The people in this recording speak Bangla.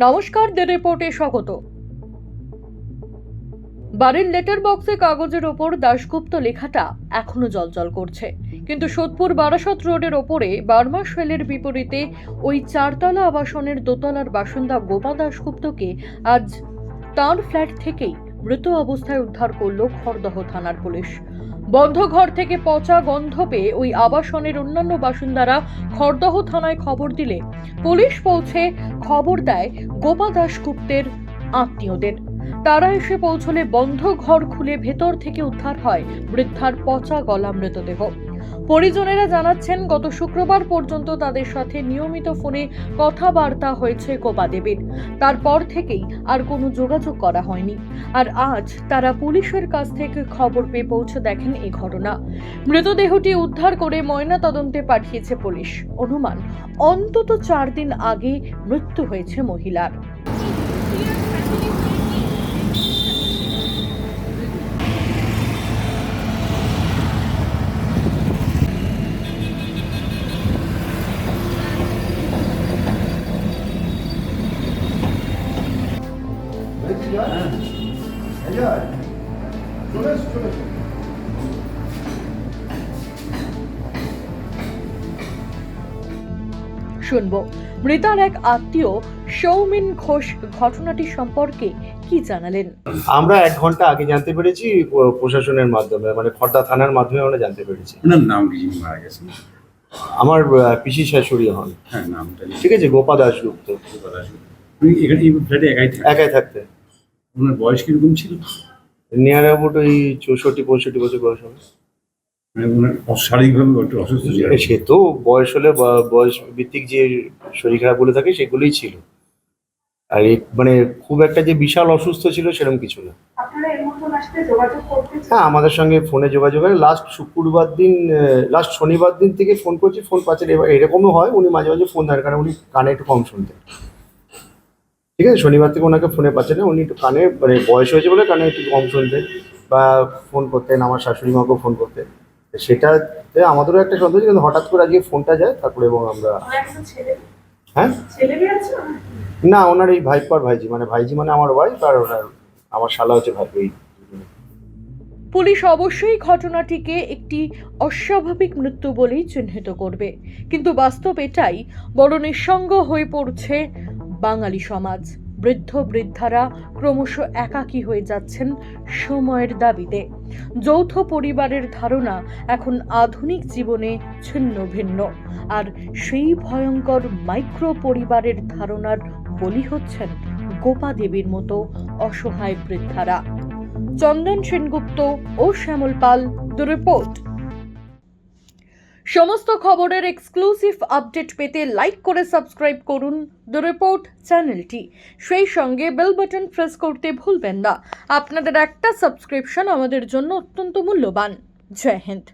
নমস্কার দ্য রিপোর্টে স্বাগত। বাড়ির লেটার বক্সে কাগজের ওপর দাশগুপ্ত লেখাটা এখনও জলজল করছে। কিন্তু সোদপুর বারাসত রোডের ওপরে বার্মা শেলের বিপরীতে ওই চারতলা আবাসনের দোতলার বাসিন্দা গোপা দাশগুপ্তকে আজ তার ফ্ল্যাট থেকেই মৃত অবস্থায় উদ্ধার করল খড়দহ থানার পুলিশ। বন্ধ ঘর থেকে পচা গন্ধ পেয়ে ওই আবাসনের অন্যান্য বাসিন্দারা খড়দহ থানায় খবর দিলে। পুলিশ পৌঁছে খবর দেয় গোপা দাশগুপ্তের আত্মীয়দের। তারা এসে পৌঁছলে বন্ধ ঘর খুলে ভেতর থেকে উদ্ধার হয় বৃদ্ধার পচা গলা মৃতদেহ। পরিজনেরা জানাচ্ছেন, গত শুক্রবার পর্যন্ত তাদের সাথে নিয়মিত ফোনে কথাবার্তা হয়েছে কোপা দেবীর। তারপর থেকেই আর কোনো যোগাযোগ করা হয়নি। আর আজ তারা পুলিশের কাছ থেকে খবর পেয়ে পৌঁছে দেখেন এই ঘটনা। মৃতদেহটি উদ্ধার করে ময়না তদন্তে পাঠিয়েছে পুলিশ। অনুমান, অন্তত চার দিন আগে মৃত্যু হয়েছে মহিলার। শুনব। মৃতার এক আত্মীয় সৌমিন ঘোষ ঘটনাটি সম্পর্কে কি জানালেন? আমরা এক ঘণ্টা আগে জানতে পেরেছি প্রশাসনের মাধ্যমে মানে খর্দা থানার মাধ্যমে আমরা জানতে পেরেছি। ওনার নাম কি যিনি মারা গেছেন? আমার পিসি শাশুড়ি হন। হ্যাঁ নামটা ঠিক আছে গোপা দাসগুপ্ত শুনি। উনি এখানে একাই থাকতে ওনার বয়স কীরকম ছিল? নিয়ার অ্যাবাউট ওই চৌষট্টি পঁয়ষট্টি বছর বয়স হবে। মানে ওনার শারীরিকভাবে একটু অসুস্থ ছিল। সে তো বয়স হলে ব- বয়স ভিত্তিক যে শরীর খারাপ বলে থাকে সেগুলোই ছিল। আর এই মানে খুব একটা যে বিশাল অসুস্থ ছিল সেরকম কিছু না। আপনারা এর মতন আসলে যোগাযোগ করতে হ্যাঁ আমাদের সঙ্গে ফোনে যোগাযোগ হয়। লাস্ট শুক্রবার দিন লাস্ট শনিবার দিন থেকে ফোন করছি ফোন পাচ্ছেন। এবার এরকমও হয় উনি মাঝে মাঝে ফোন দেন কারণ উনি কানে একটু কম শুনতেন। ঠিক আছে শনিবার থেকে ওনাকে ফোনে পাচ্ছেন না উনি একটু কানে মানে বয়স হয়েছে বলে কানে একটু কম শুনতেন বা ফোন করতেন আমার শাশুড়ি মাকেও ফোন করতেন। সেটাতে আমাদেরও একটা সন্দেহ কিন্তু হঠাৎ করে আজকে ফোনটা যায় তারপরে এবং আমরা হ্যাঁ? না ওনার এই ভাইপো আর ভাইজি মানে ভাইজি মানে আমার ওয়াইফ আর ওনার আমার শালা হচ্ছে ভাইপো এই পুলিশ অবশ্যই ঘটনাটিকে একটি অস্বাভাবিক মৃত্যু বলেই চিহ্নিত করবে। কিন্তু বাস্তব এটাই বড় নিঃসঙ্গ হয়ে পড়ছে বাঙালি সমাজ। বৃদ্ধ বৃদ্ধারা ক্রমশ একাকী হয়ে যাচ্ছেন সময়ের দাবিতে। যৌথ পরিবারের ধারণা এখন আধুনিক জীবনে ছিন্ন ভিন্ন। আর সেই ভয়ঙ্কর মাইক্রো পরিবারের ধারণার বলি হচ্ছেন গোপা দেবীর মতো অসহায় বৃদ্ধারা। চন্দন সেনগুপ্ত ও শ্যামল পাল দ্য রিপোর্ট সমস্ত খবরের এক্সক্লুসিভ আপডেট পেতে লাইক করে সাবস্ক্রাইব করুন। দ্য রিপোর্ট চ্যানেলটি সেই সঙ্গে বেল বাটন প্রেস করতে ভুলবেন না। আপনাদের একটা সাবস্ক্রিপশন আমাদের জন্য অত্যন্ত মূল্যবান। জয় হিন্দ।